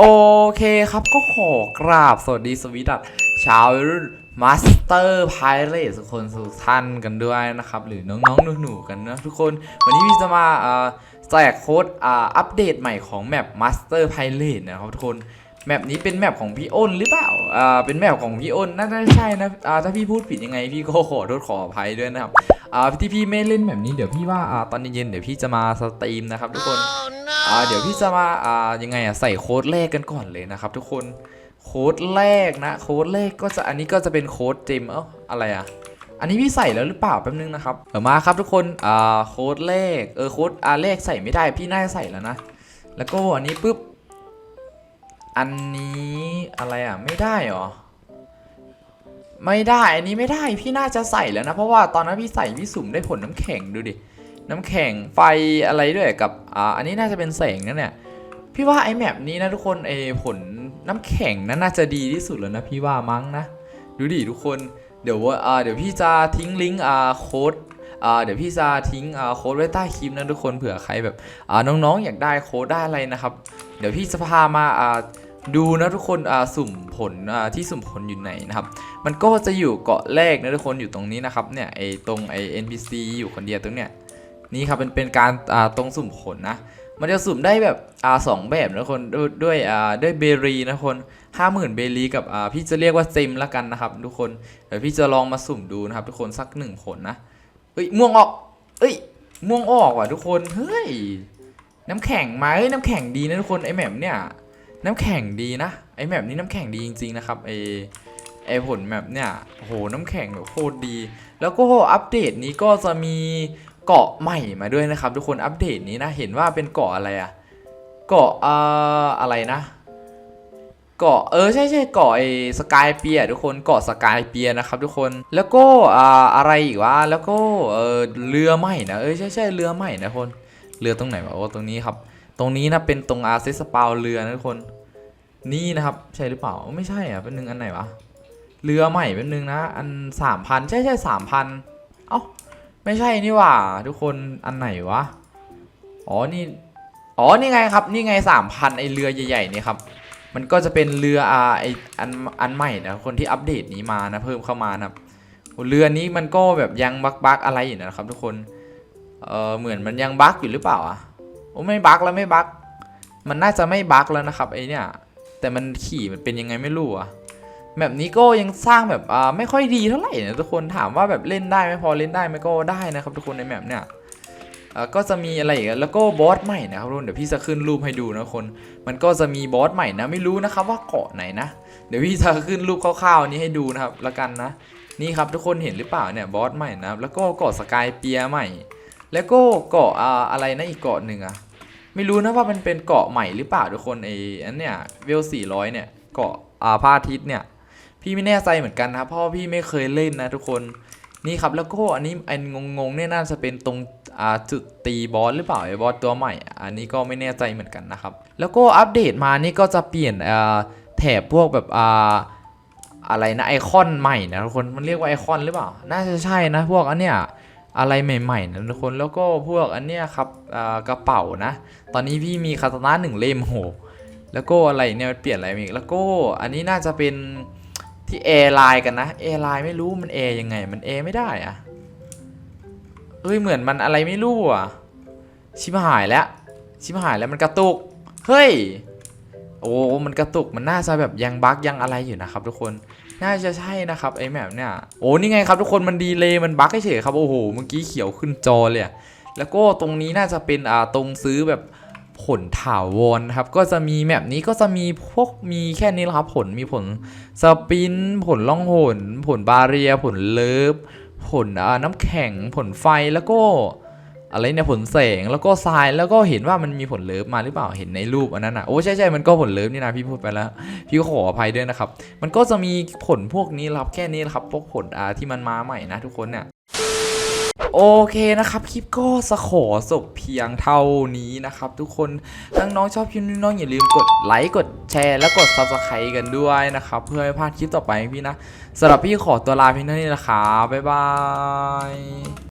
โอเคครับก็ขอกราบสวัสดีสวีดัตชาวรุ่นมาสเตอร์ไพเรสทุกคนทุกท่านกันด้วยนะครับ หรือน้องๆหนูๆกันนะทุกคน วันนี้พี่จะมาแจกโค้ดอัปเดตใหม่ของแมปมัสเตอร์ไพเรสนะครับทุกคน แมปนี้เป็นแมปของพี่อ้นหรือเปล่า อ่า เป็นแมปของพี่อ้นน่าจะใช่นะ อ่า ถ้าพี่พูดผิดยังไงพี่ก็ขอโทษขออภัยด้วยนะครับ อ่า ที่พี่ไม่เล่นแบบนี้เดี๋ยวพี่ว่า อ่า ตอนเย็นๆเดี๋ยวพี่จะมาสตรีมนะครับทุกคน อ่า เดี๋ยวพี่จะมา อ่า ยังไงอะ ใส่โค้ดแรกกันก่อนเลยนะครับทุกคน โค้ดแรกนะ โค้ดแรกก็จะ อันนี้ก็จะเป็นโค้ดเจมเอ้าอะไรอะอันนี้พี่ใส่แล้วหรือเปล่าแป๊บนึงนะครับเออมาครับทุกคน อ่า โค้ดแรก เออ โค้ดอ่าเลขใส่ไม่ได้ พี่น่าจะใส่แล้วนะ แล้วก็อันนี้ปุ๊บ อันนี้อะไรอะ ไม่ได้เหรอ ไม่ได้ อันนี้ไม่ได้ พี่น่าจะใส่แล้วนะ เพราะว่าตอนนั้นพี่ใส่พี่สุ่มได้ผลน้ำแข็งดูดิ น้ำแข็งไฟอะไรด้วยกับ อ่า อันนี้น่าจะเป็นแสงนั่นเนี่ยพี่ว่าไอ้แมปนี้นะทุกคนไอ้ผลน้ำแข็งนั้นน่าจะดีที่สุดแล้วนะพี่ว่ามั้งนะ ดูดิทุกคน เดี๋ยวว่าอ่า เดี๋ยวพี่จะทิ้งลิงก์อ่าโค้ดอ่าเดี๋ยวพี่จะทิ้งอ่าโค้ดไว้ใต้คลิปนะทุกคนเผื่อใครแบบอ่าน้องๆอยากได้โค้ดได้อะไรนะครับ เดี๋ยวพี่จะพามาอ่า ดูนะทุกคนอ่าสุ่มผลอ่าที่สุ่มผลอยู่ไหนนะครับ มันก็จะอยู่เกาะแรกนะทุกคนอยู่ตรงนี้นะครับเนี่ยไอตรงไอ NPC อยู่คนเดียวตรงเนี้ยนี่ครับเป็นเป็นการอ่าตรงสุ่มผลนะ มันจะสุ่มได้แบบอ่าสองแบบนะทุกคนด้วยด้วยอ่าด้วยเบรีนะทุกคนห้าหมื่นเบรีกับอ่าพี่จะเรียกว่าเซมละกันนะครับ ทุกคนเดี๋ยวพี่จะลองมาสุ่มดูนะครับ ทุกคนสักหนึ่งผลนะเอ้ยม่วงออก เอ้ยม่วงออกว่ะทุกคนเฮ้ยน้ำแข็งมาเอ้ยน้ำแข็งดีนะทุกคนไอแหมปเนี่ย น้ำแข็งดีนะไอแมปนี้น้ำแข็งดีจริงๆนะครับไอไอผลแมปเนี่ยโหน้ำแข็งแบบโคตรดี แล้วก็อัปเดตนี้ก็จะมีเกาะใหม่มาด้วยนะครับ ทุกคนอัปเดตนี้นะเห็นว่าเป็นเกาะอะไรอะเกาะเอ่ออะไรนะเกาะเออใช่ใช่เกาะไอสกายเปียทุกคนเกาะสกายเปียนะครับทุกคนแล้วก็อ่าอะไรอีกวะแล้วก็เออเรือใหม่นะเออใช่ใช่เรือใหม่นะทุกคนเรือตรงไหนวะโอ้ตรงนี้ครับ ตรงนี้นะเป็นตรงอาร์เซสปาวเรือนะทุกคน นี่นะครับใช่หรือเปล่าไม่ใช่อะเป็นหนึ่งอันไหนวะเรือใหม่เป็นหนึ่งนะอันสามพันใช่ใช่สามพันเอ้าไม่ใช่นี่ว่าทุกคนอันไหนวะอ๋อนี่อ๋อนี่ไงครับนี่ไงสามพันไอเรือใหญ่ๆนี่ครับมันก็จะเป็นเรืออ่าไออันอันใหม่นะคนที่อัปเดตนี้มานะเพิ่มเข้ามานะครับเรือนี้มันก็แบบยังบักบักอะไรอยู่นะครับ ทุกคนเออเหมือนมันยังบักอยู่หรือเปล่าอะ โอ้ไม่บักแล้วไม่บักมันน่าจะไม่บักแล้วนะครับไอเนี่ย แต่มันขี่มันเป็นยังไงไม่รู้อะแบบนี้ก็ยังสร้างแบบอ่าไม่ค่อยดีเท่าไหร่นะทุกคนถามว่าแบบเล่นได้ไหมพอเล่นได้ไหมก็ได้นะครับ ทุกคนในแมปเนี่ยอ่อก็จะมีอะไรอีกแล้วก็บอสใหม่นะครับทุกคนเดี๋ยวพี่จะขึ้นรูปให้ดูนะคน มันก็จะมีบอสใหม่นะไม่รู้นะครับว่าเกาะไหนนะ เดี๋ยวพี่จะขึ้นรูปคร่าวๆนี้ให้ดูนะครับละกันนะ นี่ครับทุกคนเห็นหรือเปล่าเนี่ยบอสใหม่นะครับแล้วก็เกาะสกายเปียใหม่ แล้วก็เกาะออะไรนะอีกเกาะหนึ่งอะไม่รู้นะว่ามันเป็นเกาะใหม่หรือเปล่าทุกคนไอ้อันเนี่ยเวล400เนี่ยเกาะอ่าพาทิตเนี่ย พี่ไม่แน่ใจเหมือนกันนะครับเพราะพี่ไม่เคยเล่นนะทุกคนนี่ครับแล้วก็อันนี้ไอ้งงๆเนี่ยน่าจะเป็นตรงอ่าจุดตีบอสหรือเปล่าไอ้บอสตัวใหม่ อันนี้ก็ไม่แน่ใจเหมือนกันนะครับ แล้วก็อัปเดตมานี่ก็จะเปลี่ยนอ่าแถบพวกแบบอ่าอะไรนะไอคอนใหม่นะทุกคนมันเรียกว่าไอคอนหรือเปล่า น่าจะใช่นะพวกอันเนี้ย อะไรใหม่ๆนะทุกคนแล้วก็พวกอันเนี้ยครับกระเป๋านะ ตอนนี้พี่มีคาตานะหนึ่งเล่มโหแล้วก็อะไรเนี่ยเปลี่ยนอะไรอีกแล้วก็อันนี้น่าจะเป็นที่แอร์ไลน์กันนะแอร์ไลน์ไม่รู้มันแอร์ยังไง มันแอร์ไม่ได้อะเอ้ยเหมือนมันอะไรไม่รู้อะชิบหายแล้วชิบหายแล้วมันกระตุกเฮ้ย อ้มันกระตุกมันน่าจะแบบยังบั๊กยังอะไรอยู่นะครับ ทุกคนน่าจะใช่นะครับไอ้แบบเนี่ยโอ้นี่ไงครับทุกคนมันดีเลยมันบั๊กเฉยครับโอ้โหเมื่อกี้เขียวขึ้นจอเลยแล้วก็ตรงนี้น่าจะเป็นอ่าตรงซื้อแบบผลถาวรนะครับก็จะมีแมปนี้ก็จะมีพวกมีแค่นี้แหละครับผลมีผลสปินผลล่องหนผลบาเรียผลเลิฟผลน้ำแข็งผลไฟแล้วก็ อะไรเนี่ยผลแสงแล้วก็ทรายแล้วก็เห็นว่ามันมีผลเลิฟมาหรือเปล่าเห็นในรูปอันนั้นอะโอ้ใช่ใช่มันก็ผลเลิฟนี่นะพี่พูดไปแล้ว พี่ก็ขออภัยด้วยนะครับ มันก็จะมีผลพวกนี้ครับแค่นี้ครับพวกผลอ่าที่มันมาใหม่นะทุกคนเนี่ยโอเคนะครับ คลิปก็สขอจบเพียงเท่านี้นะครับ ทุกคนถ้าน้องชอบคลิปนี้น้องอย่าลืมกดไลค์กดแชร์แล้วกด subscribe กันด้วยนะครับ เพื่อไม่พลาดคลิปต่อไปของพี่นะสำหรับพี่ขอตัวลาเพียงเท่านี้นะครับบ๊ายบาย